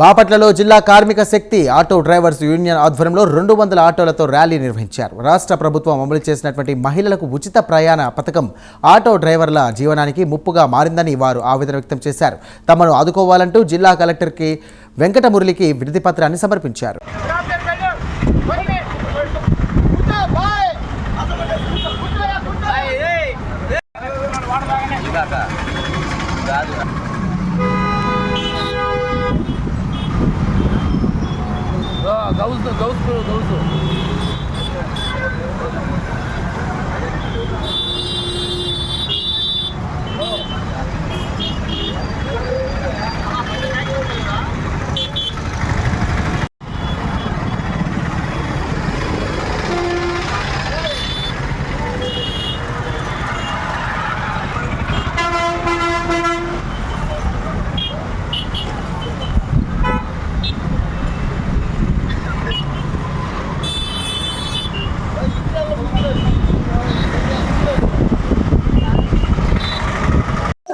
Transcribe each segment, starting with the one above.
బాపట్లలో జిల్లా కార్మిక శక్తి ఆటో డ్రైవర్స్ యూనియన్ ఆధ్వర్యంలో రెండు వందల ఆటోలతో ర్యాలీ నిర్వహించారు. రాష్ట్ర ప్రభుత్వం అమలు చేసినటువంటి మహిళలకు ఉచిత ప్రయాణ పథకం ఆటో డ్రైవర్ల జీవనానికి ముప్పుగా మారిందని వారు ఆవేదన వ్యక్తం చేశారు. తమను ఆదుకోవాలంటూ జిల్లా కలెక్టర్కి వెంకటమురళికి వినతి పత్రాన్ని సమర్పించారు. 高速高速高速。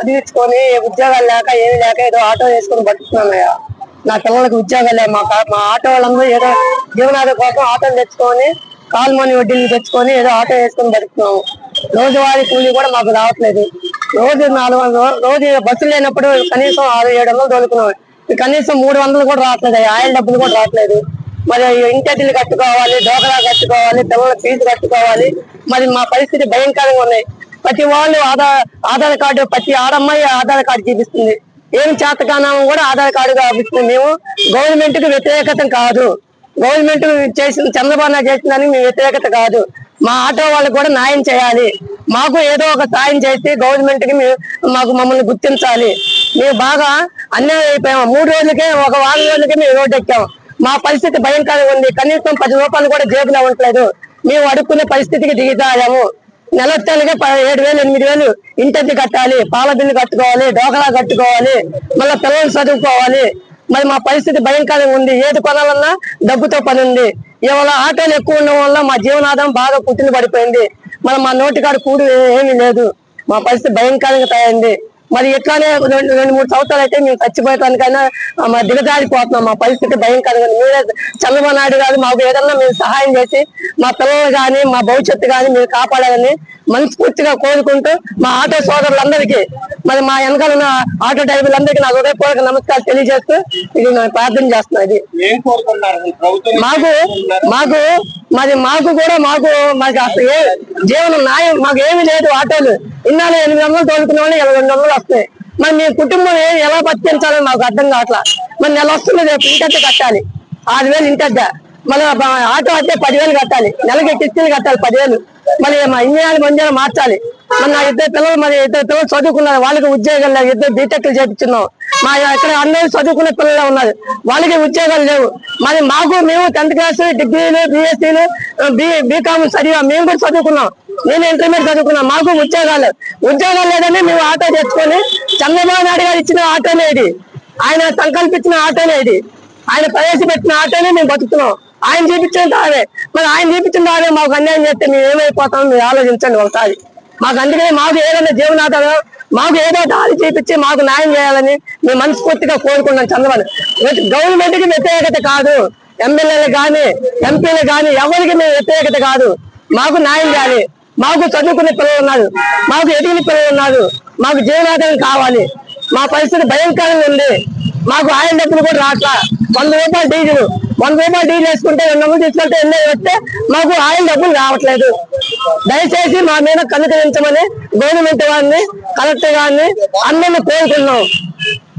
చదివించుకొని ఉద్యోగాలు లేక ఏమి లేక ఏదో ఆటో వేసుకొని బతుకుతున్నానయ్యా. నా పిల్లలకు ఉద్యోగాలు లేవు. మా మా ఆటో వాళ్ళందరూ ఏదో జీవనాధి కోసం ఆటోలు తెచ్చుకొని కాల్ మనీ వడ్డీలు తెచ్చుకొని ఏదో ఆటో వేసుకొని బతుకుతున్నాము. రోజువారీ కూలీ కూడా మాకు రావట్లేదు. రోజు నాలుగు వందలు రోజు బస్సులు లేనప్పుడు కనీసం ఆరు ఏడు వందలు దొరుకుతున్నాం కనీసం మూడు వందలు కూడా రావట్లేదు. ఆయిల్ డబ్బులు కూడా రావట్లేదు. మరి ఇంటెట్లు కట్టుకోవాలి డోకరా కట్టుకోవాలి పిల్లల ఫీజు కట్టుకోవాలి. మరి మా పరిస్థితి భయంకరంగా ఉన్నాయి. ప్రతి వాళ్ళు ఆధార్ ఆధార్ కార్డు ప్రతి ఆడమ్మాయి ఆధార్ కార్డు చూపిస్తుంది. ఏం చేతకానం కూడా ఆధార్ కార్డు చూపిస్తుంది. మేము గవర్నమెంట్కు వ్యతిరేకత కాదు. గవర్నమెంట్ చేసిన చంద్రబాబు నాయుడు దానికి మేము వ్యతిరేకత కాదు. మా ఆటో వాళ్ళకు కూడా న్యాయం చేయాలి. మాకు ఏదో ఒక సాయం చేస్తే గవర్నమెంట్కి మేము- మాకు మమ్మల్ని గుర్తించాలి. మేము బాగా అన్యాయం అయిపోయాము. మూడు రోజులకే ఒక వారం రోజులకే మేము రోడ్డు ఎక్కాము. మా పరిస్థితి భయంకరంగా ఉంది. కనీసం పది రూపాయలు కూడా జేబులో ఉండలేదు. మేము అడుక్కునే పరిస్థితికి దిగుతాము నెలొచ్చాలుగా ఏడు వేలు ఎనిమిది వేలు ఇంటి కట్టాలి పాల బిల్లు కట్టుకోవాలి డోకలా కట్టుకోవాలి మళ్ళీ పిల్లలు చదువుకోవాలి. మరి మా పరిస్థితి భయంకరంగా ఉంది. ఏది కొనాలన్నా డబ్బుతో పని ఉంది. ఇవాళ ఆటోలు ఎక్కువ ఉండడం వల్ల మా జీవనాధారం బాగా కుట్టిన పడిపోయింది. మరి మా నోటికాడు కూడు ఏమీ లేదు. మా పరిస్థితి భయంకరంగా తయారైంది. మరి ఇట్లానే రెండు రెండు మూడు సంవత్సరాలు అయితే మేము చచ్చిపోయటానికైనా మా దిగజారిపోతున్నాం మా పరిస్థితి భయంకరంగా. మీరే చంద్రబాబు నాయుడు గారు మాకు ఏదన్నా మీరు సహాయం చేసి మా పిల్లలు కానీ మా భవిష్యత్తు కానీ మీరు కాపాడాలని మనస్ఫూర్తిగా కోరుకుంటూ మా ఆటో సోదరులందరికీ మరి మా వెనకాల ఉన్న ఆటో డ్రైవర్లందరికీ నా హృదయపూర్వక నమస్కారం తెలియజేస్తూ ఇది ప్రార్థన చేస్తున్నా ఇది. మాకు మాకు మరి మాకు కూడా మాకు మాకు అసలు ఏ జీవనం న్యాయం మాకు ఏమి లేదు ఆటోలు. ఇన్నాళ్ళు ఎనిమిది వందలు తోలుకునే వాళ్ళు ఇరవై రెండు వందలు వస్తాయి మరి మీ కుటుంబం ఎలా బతికించాలని మాకు అర్థం కావట్లా. మరి నెల వస్తుంది రేపు ఇంటద్ద కట్టాలి. ఆరు వేలు ఇంటద్ద మళ్ళీ ఆటో అయితే పదివేలు కట్టాలి. నెలకి కిస్తీలు కట్టాలి పదివేలు. మరి మా ఇంజనీర్ మంజాలు మార్చాలి. మరి నా ఇద్దరు పిల్లలు మరి ఇద్దరు పిల్లలు చదువుకున్నారు. వాళ్ళకి ఉద్యోగాలు లేవు. ఇద్దరు బీటెక్లు చేపించున్నాం. మా ఇక్కడ అందరూ చదువుకునే పిల్లలే ఉన్నారు. వాళ్ళకి ఉద్యోగాలు లేవు. మరి మాకు మేము టెన్త్ క్లాస్ డిగ్రీలు బిఎస్సీలు బి బీకామ్ చదివా. మేము కూడా చదువుకున్నాం. నేను ఇంటర్మీడియట్ చదువుకున్నా. మాకు ఉద్యోగాలు ఉద్యోగాలు లేదని మేము ఆటో తెచ్చుకొని చంద్రబాబు నాయుడు గారు ఇచ్చిన ఆటోనే ఇది. ఆయన సంకల్పించిన ఆటోనే ఇది. ఆయన ప్రవేశపెట్టిన ఆటోనే మేము బతుకుతున్నాం. ఆయన చూపించిన దారే మరి ఆయన చూపించిన దారే మాకు అన్యాయం చేస్తే మేము ఏమైపోతాం మీరు ఆలోచించండి ఒకసారి. మాకు అందుకనే మాకు ఏదైనా జీవనాధారం మాకు ఏదో దారి చేపించి మాకు న్యాయం చేయాలని మేము మనస్ఫూర్తిగా కోరుకున్నాం చంద్రబాబు. గవర్నమెంట్కి వ్యతిరేకత కాదు. ఎమ్మెల్యేలు కానీ ఎంపీలు కానీ ఎవరికి మేము వ్యతిరేకత కాదు. మాకు న్యాయం చేయాలి. మాకు చదువుకునే పిల్లలు ఉన్నారు. మాకు ఎదిగిన పిల్లలు ఉన్నారు. మాకు జీవనాధారం కావాలి. మా పరిస్థితి భయంకరంగా ఉంది. మాకు ఆయన డబ్బులు కూడా రాట్లా. వంద రూపాయలు డీజిల్. వంద రూపాయలు డీల్ వేసుకుంటే రెండు వందలు తీసుకుంటే ఎన్నో వస్తే మాకు ఆయన డబ్బులు రావట్లేదు. దయచేసి మా మీద కనుకరించమని గవర్నమెంట్ వారిని కలెక్టర్ గారిని అందరిని కోరుకున్నాం